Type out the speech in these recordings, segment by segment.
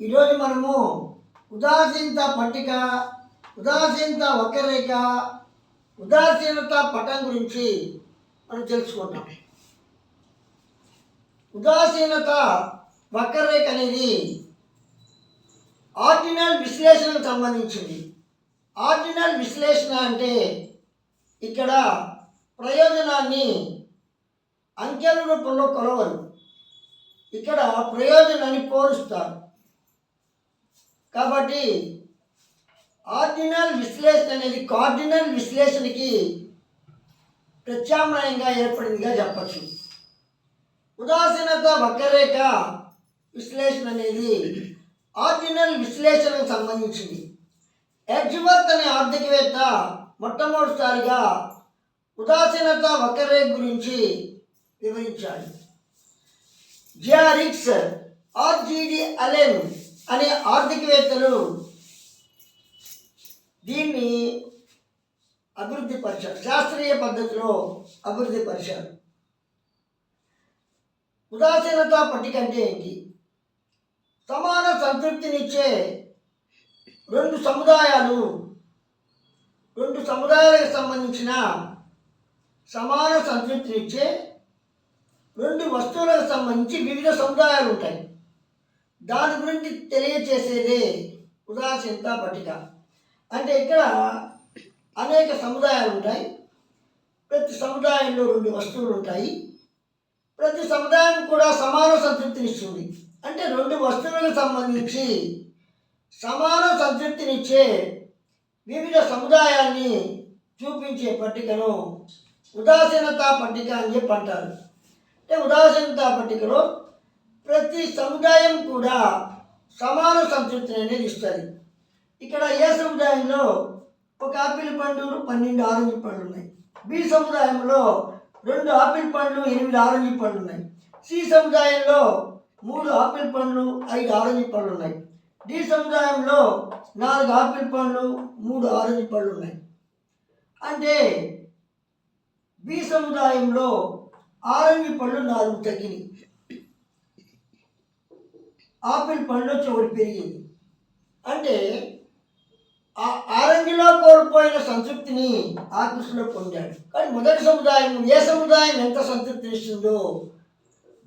ఈరోజు మనము ఉదాసీనత పట్టిక ఉదాసీనత వక్రరేఖ ఉదాసీనత పటం గురించి మనం తెలుసుకుంటాం ఉదాసీనత వక్రరేఖ అనేది ఆర్డినల్ విశ్లేషణకు సంబంధించింది. ఆర్డినల్ విశ్లేషణ అంటే ఇక్కడ ప్రయోజనాన్ని అంకెల రూపంలో కొలవరు. ఇక్కడ ప్రయోజనాన్ని పోలుస్తారు కాబట్టి ఆర్డినల్ విశ్లేషణ అనేది కార్డినల్ విశ్లేషణకి ప్రత్యామ్నాయంగా ఏర్పడిందిగా చెప్పచ్చు. ఉదాసీనత వక్రరేఖ విశ్లేషణ అనేది ఆర్డినల్ విశ్లేషణకు సంబంధించింది. ఎడ్జ్వర్త్ అనే ఆర్థికవేత్త మొట్టమొదటిసారిగా ఉదాసీనత వక్రరేఖ గురించి వివరించాడు. జియారిక్స్ ఆర్జీడి అలెన్ అనే ఆర్థికవేత్తలు దీన్ని అభివృద్ధి పరిచారు శాస్త్రీయ పద్ధతిలో అభివృద్ధి పరిచారు ఉదాసీనత పట్టిక అంటే ఏంటి? సమాన సంతృప్తినిచ్చే రెండు సముదాయాలు రెండు సముదాయాలకు సంబంధించిన సమాన సంతృప్తినిచ్చే రెండు వస్తువులకు సంబంధించి వివిధ సముదాయాలు ఉంటాయి. దాని గురించి తెలియచేసేదే ఉదాసీనత పట్టిక. అంటే ఇక్కడ అనేక సముదాయాలు ఉంటాయి ప్రతి సముదాయంలో రెండు వస్తువులు ఉంటాయి ప్రతి సముదాయం కూడా సమాన సంతృప్తినిస్తుంది. అంటే రెండు వస్తువులకు సంబంధించి సమాన సంతృప్తినిచ్చే వివిధ సముదాయాన్ని చూపించే పట్టికను ఉదాసీనత పట్టిక అని చెప్పి అంటారు. అంటే ఉదాసీనత పట్టికలో ప్రతి సముదాయం కూడా సమాన సంతృప్తిని అనేది ఇస్తుంది. ఇక్కడ ఏ సముదాయంలో ఒక ఆపిల్ పండు పన్నెండు ఆరెంజ్ పండ్లు ఉన్నాయి. బి సముదాయంలో రెండు ఆపిల్ పండ్లు ఎనిమిది ఆరెంజ్ పండ్లు ఉన్నాయి. సి సముదాయంలో మూడు ఆపిల్ పండ్లు ఐదు ఆరెంజ్ పండ్లు ఉన్నాయి. డి సముదాయంలో నాలుగు ఆపిల్ పండ్లు మూడు ఆరెంజ్ పళ్ళు ఉన్నాయి. అంటే బి సముదాయంలో ఆరెంజ్ పళ్ళు నాలుగు తగ్గినాయి. ఆపిల్ పండ్లు వచ్చి ఒకటి పెరిగింది. అంటే ఆ ఆరెంజ్లో కోల్పోయిన సంతృప్తిని ఆపిల్స్లో పొందాడు. కానీ మొదటి సముదాయం ఏ సముదాయం ఎంత సంతృప్తిని ఇస్తుందో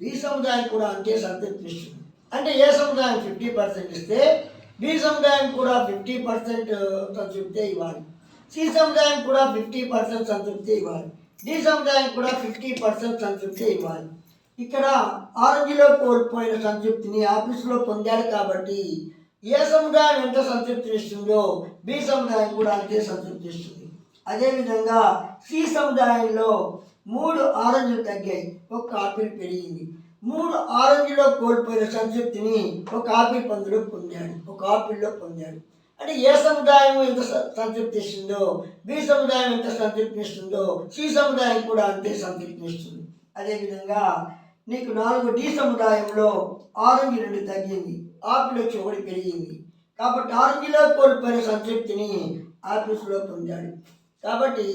బి సముదాయం కూడా అంతే సంతృప్తినిస్తుంది అంటే ఏ సముదాయం ఫిఫ్టీ పర్సెంట్ ఇస్తే బి సముదాయం కూడా ఫిఫ్టీ పర్సెంట్ సంతృప్తి ఇవ్వాలి. సి సముదాయం కూడా ఫిఫ్టీ పర్సెంట్ సంతృప్తి ఇవ్వాలి. డి సముదాయం కూడా ఫిఫ్టీ పర్సెంట్ సంతృప్తి ఇవ్వాలి. ఇక్కడ ఆరెంజ్లో కోల్పోయిన సంతృప్తిని ఆఫీసులో పొందాడు కాబట్టి ఏ సముదాయం ఎంత సంతృప్తి ఇస్తుందో బి సముదాయం కూడా అంతే సంతృప్తి ఇస్తుంది. అదేవిధంగా సి సముదాయంలో మూడు ఆరెంజ్లు తగ్గాయి ఒక ఆపిల్ పెరిగింది. మూడు ఆరెంజ్లో కోల్పోయిన సంతృప్తిని ఒక ఆపిల్ పందులో పొందాడు ఒక ఆపిల్లో పొందాడు. అంటే ఏ సముదాయం ఎంత సంతృప్తి ఇస్తుందో బి సముదాయం ఎంత సంతృప్తి ఇస్తుందో సి సముదాయం కూడా అంతే సంతృప్తి ఇస్తుంది. అదేవిధంగా నీకు నాలుగు డి సముదాయంలో ఆరెంజ్ రెండు తగ్గింది ఆపిల్ వచ్చి ఒకటి పెరిగింది. కాబట్టి ఆరెంజ్లో కోల్పోయిన సంతృప్తిని ఆఫీసులో పొందాడు. కాబట్టి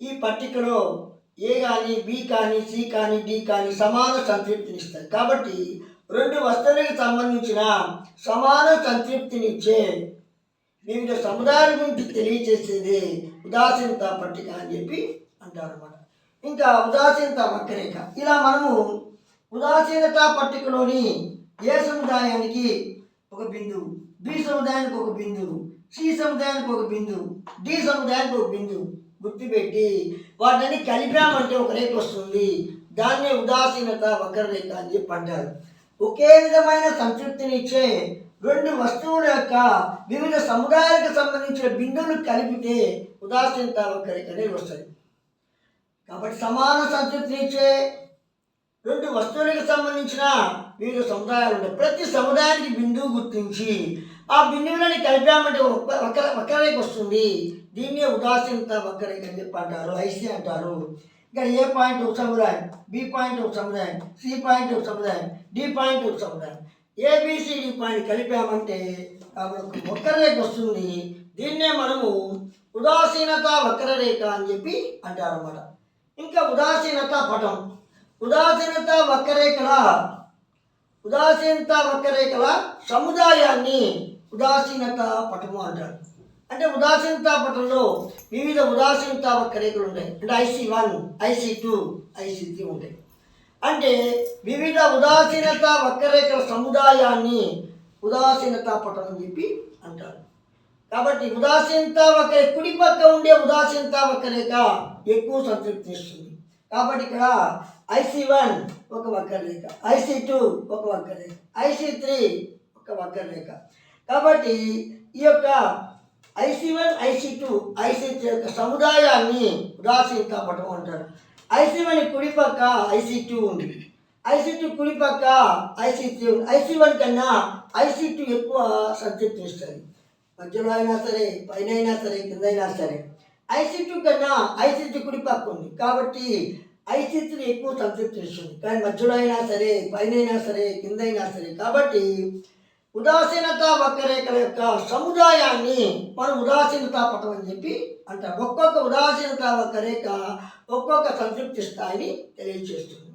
ఈ పట్టికలో ఏ కానీ బి కానీ సి కానీ డి కానీ సమాన సంతృప్తిని ఇస్తాయి కాబట్టి రెండు వస్తువులకు సంబంధించిన సమాన సంతృప్తినిచ్చే వివిధ సముదాయాల గురించి తెలియజేసేది ఉదాసీనత పట్టిక అని చెప్పి అంటారు అన్నమాట ఇంకా ఉదాసీనత వక్రరేఖ ఇలా మనము ఉదాసీనత పట్టికలోని ఏ సముదాయానికి ఒక బిందువు? బి సముదాయానికి ఒక బిందువు. సి సముదాయానికి ఒక బిందువు. డి సముదాయానికి ఒక బిందువు. గుర్తుపెట్టి వాటిని కలిపామంటే ఒక రేఖ వస్తుంది. దాన్నే ఉదాసీనత వక్రరేఖ అని చెప్పి అంటారు. ఒకే విధమైన సంతృప్తినిచ్చే రెండు వస్తువుల యొక్క వివిధ సముదాయాలకు సంబంధించిన బిందువులు కలిపితే ఉదాసీనత వక్రరేఖ అనేది వస్తుంది. కాబట్టి సమాన సంతృప్తిని ఇచ్చే రెండు వస్తువులకు సంబంధించిన వివిధ సముదాయాలు ఉంటాయి. ప్రతి సముదాయానికి బిందువు గుర్తించి ఆ బిందువులని కలిపామంటే ఒక వక్ర వక్రరేఖ వస్తుంది. దీన్నే ఉదాసీనత వక్రరేఖ అని చెప్పి అంటారు ఐసి అంటారు. ఇక్కడ ఏ పాయింట్ ఒక సముదాయం? బి పాయింట్ ఒక సముదాయం సి పాయింట్ ఒక సముదాయం డి పాయింట్ ఒక సముదాయం. ఏబిసిడి పాయింట్ కలిపామంటే అప్పుడు వక్రరేఖ వస్తుంది. దీన్నే మనము ఉదాసీనత వక్రరేఖ అని చెప్పి అంటారు అన్నమాట ఇంకా ఉదాసీనత పటం. ఉదాసీనత వక్రరేఖల ఉదాసీనత వక్రరేఖల సముదాయాన్ని ఉదాసీనత పటము అంటారు. అంటే ఉదాసీనత పటంలో వివిధ ఉదాసీనత వక్రరేఖలు ఉంటాయి. అంటే IC one IC two IC three ఉంటాయి. అంటే వివిధ ఉదాసీనత వక్రరేఖల సముదాయాన్ని ఉదాసీనత పటం అని చెప్పి అంటారు. కాబట్టి ఉదాసీనత ఒక కుడి పక్క ఉండే ఉదాసీనత వక్రరేఖ ఎక్కువ సంతృప్తి ఇస్తుంది కాబట్టి ఇక్కడ ఐసీ వన్ ఒక వక్రరేఖ ఐసీ టూ ఒక వక్రరేఖ ఐసీ త్రీ ఒక వక్రరేఖ. కాబట్టి ఈ యొక్క IC one IC two IC three యొక్క సముదాయాన్ని ఉదాసీనత పటం అంటారు. ఐసీ వన్ కుడి పక్క ఐసీ టూ ఉంది. ఐసీ టూ కుడి పక్క ఐసీ త్రీ ఉంది. ఐసీ వన్ కన్నా ఐసీ టూ ఎక్కువ సంతృప్తి ఇస్తుంది మధ్యలో అయినా సరే పైన అయినా సరే కింద అయినా సరే. ఐసీ కన్నా ఐసీ కుడి పక్క ఉంది. కాబట్టి ఐసీ ఎక్కువ సంతృప్తి ఇస్తుంది కానీ మధ్యలో అయినా సరే పైన అయినా సరే కింద అయినా సరే. కాబట్టి ఉదాసీనత వక్రరేఖల యొక్క సముదాయాన్ని మనం ఉదాసీనత పటం అని చెప్పి అంటారు. ఒక్కొక్క ఉదాసీనత వక్రరేఖ ఒక్కొక్క సంతృప్తి స్థాయిని తెలియజేస్తుంది.